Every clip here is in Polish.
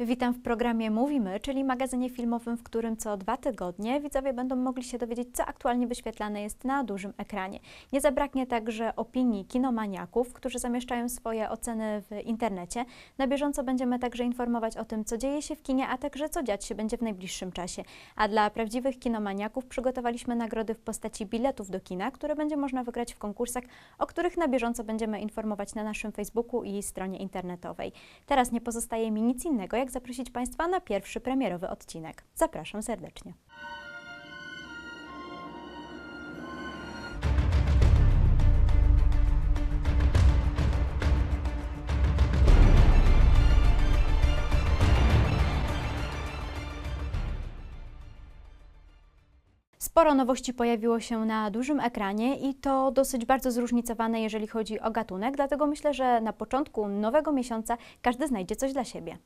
Witam w programie Mówimy, czyli magazynie filmowym, w którym co dwa tygodnie widzowie będą mogli się dowiedzieć, co aktualnie wyświetlane jest na dużym ekranie. Nie zabraknie także opinii kinomaniaków, którzy zamieszczają swoje oceny w internecie. Na bieżąco będziemy także informować o tym, co dzieje się w kinie, a także co dziać się będzie w najbliższym czasie. A dla prawdziwych kinomaniaków przygotowaliśmy nagrody w postaci biletów do kina, które będzie można wygrać w konkursach, o których na bieżąco będziemy informować na naszym Facebooku i stronie internetowej. Teraz nie pozostaje mi nic innego, jak zaprosić Państwa na pierwszy premierowy odcinek. Zapraszam serdecznie. Sporo nowości pojawiło się na dużym ekranie i to dosyć bardzo zróżnicowane, jeżeli chodzi o gatunek, dlatego myślę, że na początku nowego miesiąca każdy znajdzie coś dla siebie.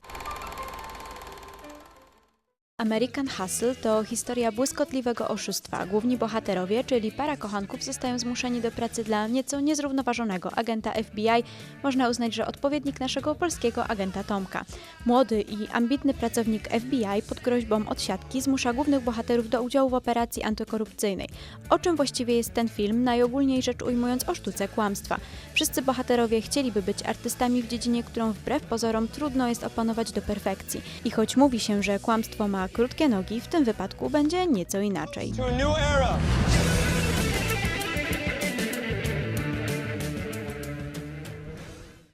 American Hustle to historia błyskotliwego oszustwa. Główni bohaterowie, czyli para kochanków, zostają zmuszeni do pracy dla nieco niezrównoważonego agenta FBI. Można uznać, że odpowiednik naszego polskiego agenta Tomka. Młody i ambitny pracownik FBI pod groźbą odsiadki zmusza głównych bohaterów do udziału w operacji antykorupcyjnej. O czym właściwie jest ten film? Najogólniej rzecz ujmując o sztuce kłamstwa. Wszyscy bohaterowie chcieliby być artystami w dziedzinie, którą wbrew pozorom trudno jest opanować do perfekcji. I choć mówi się, że kłamstwo ma krótkie nogi, w tym wypadku będzie nieco inaczej.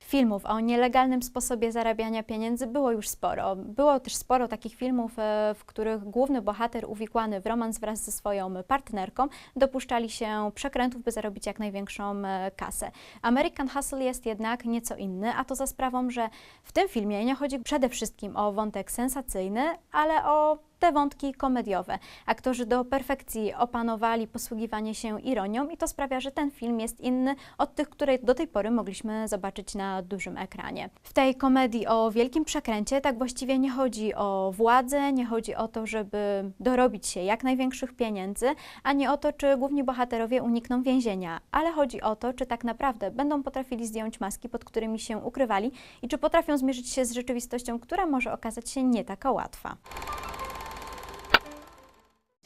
Filmów o nielegalnym sposobie zarabiania pieniędzy było już sporo. Było też sporo takich filmów, e, w których główny bohater uwikłany w romans wraz ze swoją partnerką dopuszczali się przekrętów, by zarobić jak największą e, kasę. American Hustle jest jednak nieco inny, a to za sprawą, że w tym filmie nie chodzi przede wszystkim o wątek sensacyjny, ale o te wątki komediowe. Aktorzy do perfekcji opanowali posługiwanie się ironią i to sprawia, że ten film jest inny od tych, które do tej pory mogliśmy zobaczyć na dużym ekranie. W tej komedii o wielkim przekręcie tak właściwie nie chodzi o władzę, nie chodzi o to, żeby dorobić się jak największych pieniędzy, ani o to, czy główni bohaterowie unikną więzienia, ale chodzi o to, czy tak naprawdę będą potrafili zdjąć maski, pod którymi się ukrywali i czy potrafią zmierzyć się z rzeczywistością, która może okazać się nie taka łatwa.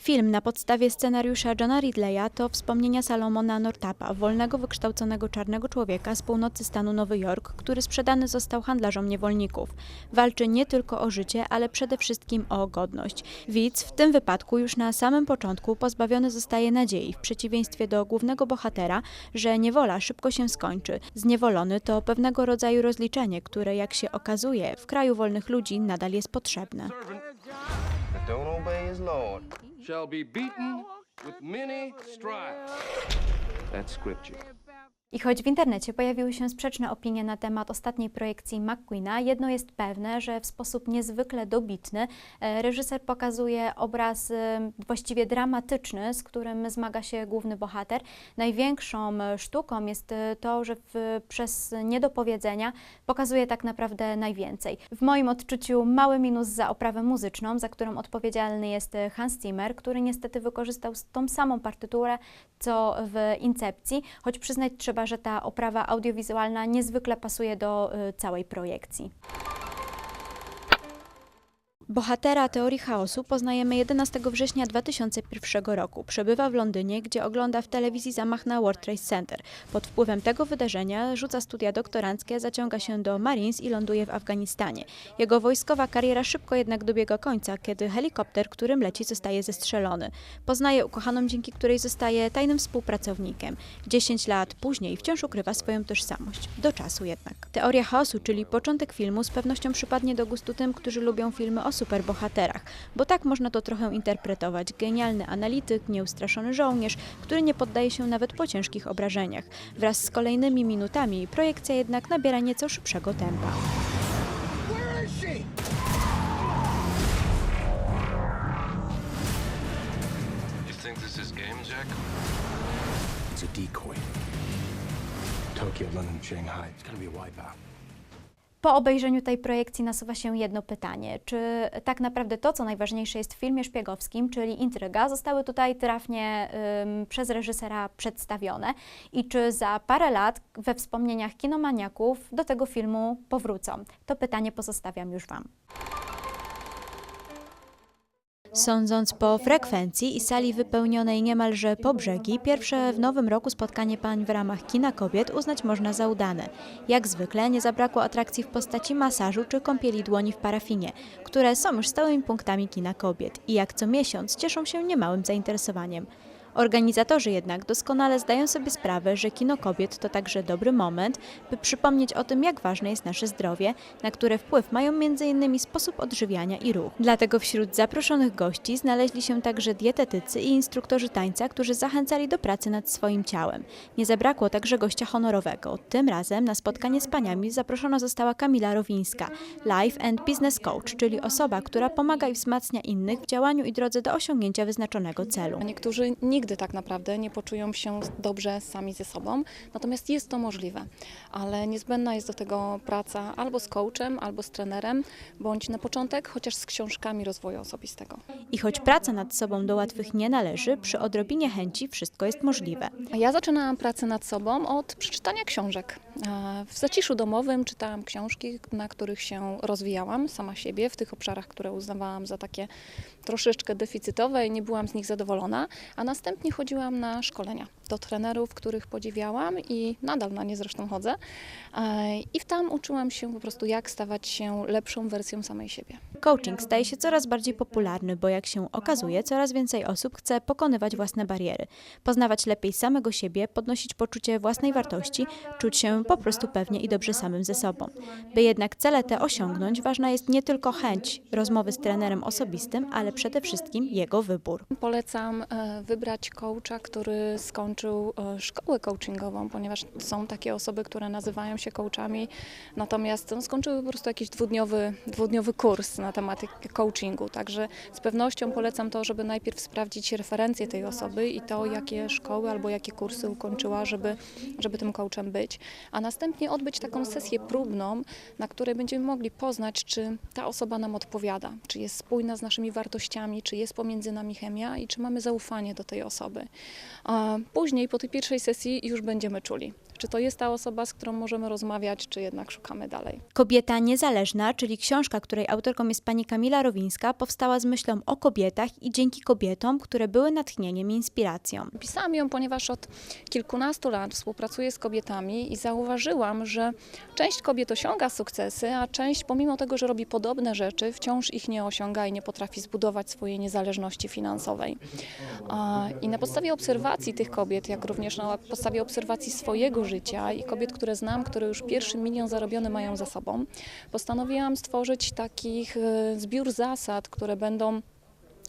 Film na podstawie scenariusza Johna Ridleya to wspomnienia Salomona Nortapa, wolnego wykształconego czarnego człowieka z północy stanu Nowy Jork, który sprzedany został handlarzom niewolników. Walczy nie tylko o życie, ale przede wszystkim o godność. Widz w tym wypadku już na samym początku pozbawiony zostaje nadziei, w przeciwieństwie do głównego bohatera, że niewola szybko się skończy. Zniewolony to pewnego rodzaju rozliczenie, które jak się okazuje w kraju wolnych ludzi nadal jest potrzebne. That don't obey his lord. shall be beaten with many stripes. That's scripture. I choć w internecie pojawiły się sprzeczne opinie na temat ostatniej projekcji McQueena, jedno jest pewne, że w sposób niezwykle dobitny e, reżyser pokazuje obraz e, właściwie dramatyczny, z którym zmaga się główny bohater. Największą e, sztuką jest to, że w, przez niedopowiedzenia pokazuje tak naprawdę najwięcej. W moim odczuciu mały minus za oprawę muzyczną, za którą odpowiedzialny jest Hans Zimmer, który niestety wykorzystał tą samą partyturę co w Incepcji, choć przyznać trzeba, że ta oprawa audiowizualna niezwykle pasuje do y, całej projekcji. Bohatera teorii chaosu poznajemy 11 września 2001 roku. Przebywa w Londynie, gdzie ogląda w telewizji zamach na World Trade Center. Pod wpływem tego wydarzenia rzuca studia doktoranckie, zaciąga się do Marines i ląduje w Afganistanie. Jego wojskowa kariera szybko jednak dobiega końca, kiedy helikopter, którym leci, zostaje zestrzelony. Poznaje ukochaną, dzięki której zostaje tajnym współpracownikiem. 10 lat później wciąż ukrywa swoją tożsamość. Do czasu jednak. Teoria chaosu, czyli początek filmu, z pewnością przypadnie do gustu tym, którzy lubią filmy o superbohaterach, bo tak można to trochę interpretować. Genialny analityk, nieustraszony żołnierz, który nie poddaje się nawet po ciężkich obrażeniach. Wraz z kolejnymi minutami projekcja jednak nabiera nieco szybszego tempa. It's a decoy. Tokyo, London, Shanghai. It's gonna be a wipeout. Po obejrzeniu tej projekcji nasuwa się jedno pytanie. Czy tak naprawdę to, co najważniejsze jest w filmie szpiegowskim, czyli intryga, zostały tutaj trafnie ym, przez reżysera przedstawione i czy za parę lat we wspomnieniach kinomaniaków do tego filmu powrócą? To pytanie pozostawiam już Wam. Sądząc po frekwencji i sali wypełnionej niemalże po brzegi, pierwsze w nowym roku spotkanie pań w ramach Kina Kobiet uznać można za udane. Jak zwykle nie zabrakło atrakcji w postaci masażu czy kąpieli dłoni w parafinie, które są już stałymi punktami Kina Kobiet i jak co miesiąc cieszą się niemałym zainteresowaniem. Organizatorzy jednak doskonale zdają sobie sprawę, że kino kobiet to także dobry moment, by przypomnieć o tym, jak ważne jest nasze zdrowie, na które wpływ mają m.in. sposób odżywiania i ruch. Dlatego wśród zaproszonych gości znaleźli się także dietetycy i instruktorzy tańca, którzy zachęcali do pracy nad swoim ciałem. Nie zabrakło także gościa honorowego. Tym razem na spotkanie z paniami zaproszona została Kamila Rowińska, Life and Business Coach, czyli osoba, która pomaga i wzmacnia innych w działaniu i drodze do osiągnięcia wyznaczonego celu. Niektórzy nigdy tak naprawdę nie poczują się dobrze sami ze sobą, natomiast jest to możliwe, ale niezbędna jest do tego praca albo z coachem, albo z trenerem, bądź na początek chociaż z książkami rozwoju osobistego. I choć praca nad sobą do łatwych nie należy, przy odrobinie chęci wszystko jest możliwe. Ja zaczynałam pracę nad sobą od przeczytania książek. E, W zaciszu domowym czytałam książki, na których się rozwijałam sama siebie w tych obszarach, które uznawałam za takie troszeczkę deficytowe i nie byłam z nich zadowolona, a następnie chodziłam na szkolenia do trenerów, których podziwiałam i nadal na nie zresztą chodzę. E, I tam uczyłam się po prostu, jak stawać się lepszą wersją samej siebie. Coaching staje się coraz bardziej popularny, bo jak się okazuje, coraz więcej osób chce pokonywać własne bariery, poznawać lepiej samego siebie, podnosić poczucie własnej wartości, czuć się po prostu pewnie i dobrze samym ze sobą. By jednak cele te osiągnąć, ważna jest nie tylko chęć rozmowy z trenerem osobistym, ale przede wszystkim jego wybór. Polecam e, wybrać coacha, który skończył e, szkołę coachingową, ponieważ są takie osoby, które nazywają się coachami, natomiast no, skończyły po prostu jakiś dwudniowy, dwudniowy kurs na temat coachingu. Także z pewnością polecam to, żeby najpierw sprawdzić referencje tej osoby i to, jakie szkoły albo jakie kursy ukończyła, żeby, żeby tym coachem być, a następnie odbyć taką sesję próbną, na której będziemy mogli poznać, czy ta osoba nam odpowiada, czy jest spójna z naszymi wartościami, czy jest pomiędzy nami chemia i czy mamy zaufanie do tej osoby. A później, po tej pierwszej sesji, już będziemy czuli, czy to jest ta osoba, z którą możemy rozmawiać, czy jednak szukamy dalej. Kobieta niezależna, czyli książka, której autorką jest pani Kamila Rowińska, powstała z myślą o kobietach i dzięki kobietom, które były natchnieniem i inspiracją. Pisałam ją, ponieważ od kilkunastu lat współpracuję z kobietami i zauważyłam, że część kobiet osiąga sukcesy, a część, pomimo tego, że robi podobne rzeczy, wciąż ich nie osiąga i nie potrafi zbudować swojej niezależności finansowej. I na podstawie obserwacji tych kobiet, jak również na podstawie obserwacji swojego życia i kobiet, które znam, które już pierwszy milion zarobiony mają za sobą, postanowiłam stworzyć takich e, zbiór zasad, które będą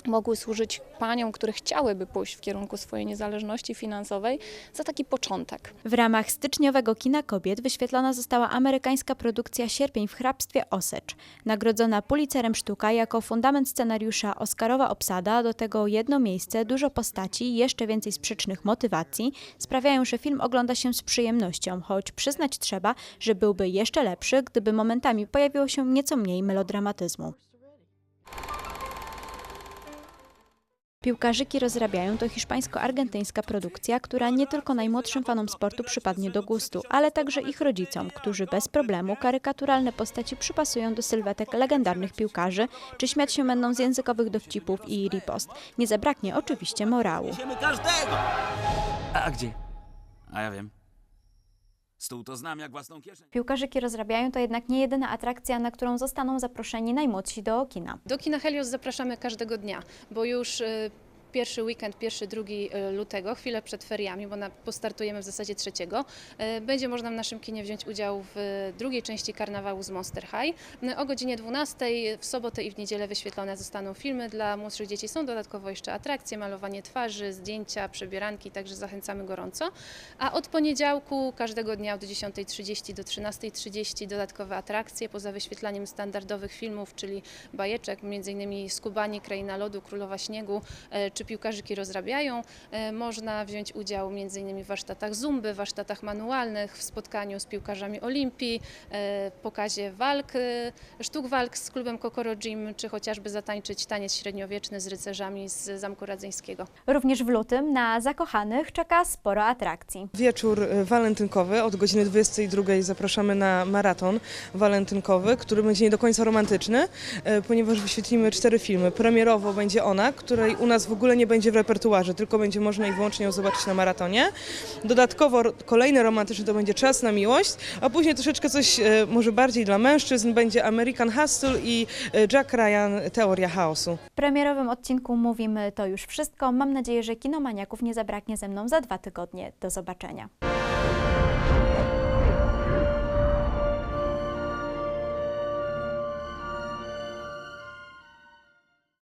mogły służyć paniom, które chciałyby pójść w kierunku swojej niezależności finansowej, za taki początek. W ramach styczniowego Kina Kobiet wyświetlona została amerykańska produkcja Sierpień w hrabstwie Osecz. Nagrodzona Pulitzerem sztuka jako fundament scenariusza Oscarowa obsada, do tego jedno miejsce, dużo postaci jeszcze więcej sprzecznych motywacji sprawiają, że film ogląda się z przyjemnością, choć przyznać trzeba, że byłby jeszcze lepszy, gdyby momentami pojawiło się nieco mniej melodramatyzmu. Piłkarzyki rozrabiają to hiszpańsko-argentyńska produkcja, która nie tylko najmłodszym fanom sportu przypadnie do gustu, ale także ich rodzicom, którzy bez problemu karykaturalne postaci przypasują do sylwetek legendarnych piłkarzy, czy śmiać się będą z językowych dowcipów i ripost. Nie zabraknie oczywiście morału. Każdego! A gdzie? A ja wiem. Stół to znam jak własną kieszeń. Piłkarzyki rozrabiają to jednak nie jedyna atrakcja, na którą zostaną zaproszeni najmłodsi do kina. Do kina Helios zapraszamy każdego dnia, bo już y, pierwszy weekend, pierwszy, drugi y, lutego, chwilę przed feriami, bo na, postartujemy w zasadzie trzeciego, y, będzie można w naszym kinie wziąć udział w y, drugiej części karnawału z Monster High. O godzinie 12 w sobotę i w niedzielę wyświetlone zostaną filmy dla młodszych dzieci. Są dodatkowo jeszcze atrakcje, malowanie twarzy, zdjęcia, przebieranki, także zachęcamy gorąco. A od poniedziałku każdego dnia od 10.30 do 13.30 dodatkowe atrakcje, poza wyświetlaniem standardowych filmów, czyli bajeczek, m.in. Skubani, Kraina Lodu, Królowa Śniegu, e, czy czy piłkarzyki rozrabiają. E, Można wziąć udział m.in. w warsztatach zumby, warsztatach manualnych, w spotkaniu z piłkarzami Olimpii, e, pokazie walk, e, sztuk walk z klubem Kokoro Gym, czy chociażby zatańczyć taniec średniowieczny z rycerzami z Zamku Radzyńskiego. Również w lutym na zakochanych czeka sporo atrakcji. Wieczór walentynkowy od godziny 22 zapraszamy na maraton walentynkowy, który będzie nie do końca romantyczny, ponieważ wyświetlimy cztery filmy. Premierowo będzie ona, której u nas w ogóle nie będzie w repertuarze, tylko będzie można i wyłącznie ją zobaczyć na maratonie. Dodatkowo kolejny romantyczny to będzie Czas na miłość, a później troszeczkę coś e, może bardziej dla mężczyzn będzie American Hustle i e, Jack Ryan Teoria chaosu. W premierowym odcinku mówimy to już wszystko. Mam nadzieję, że kinomaniaków nie zabraknie ze mną za dwa tygodnie. Do zobaczenia.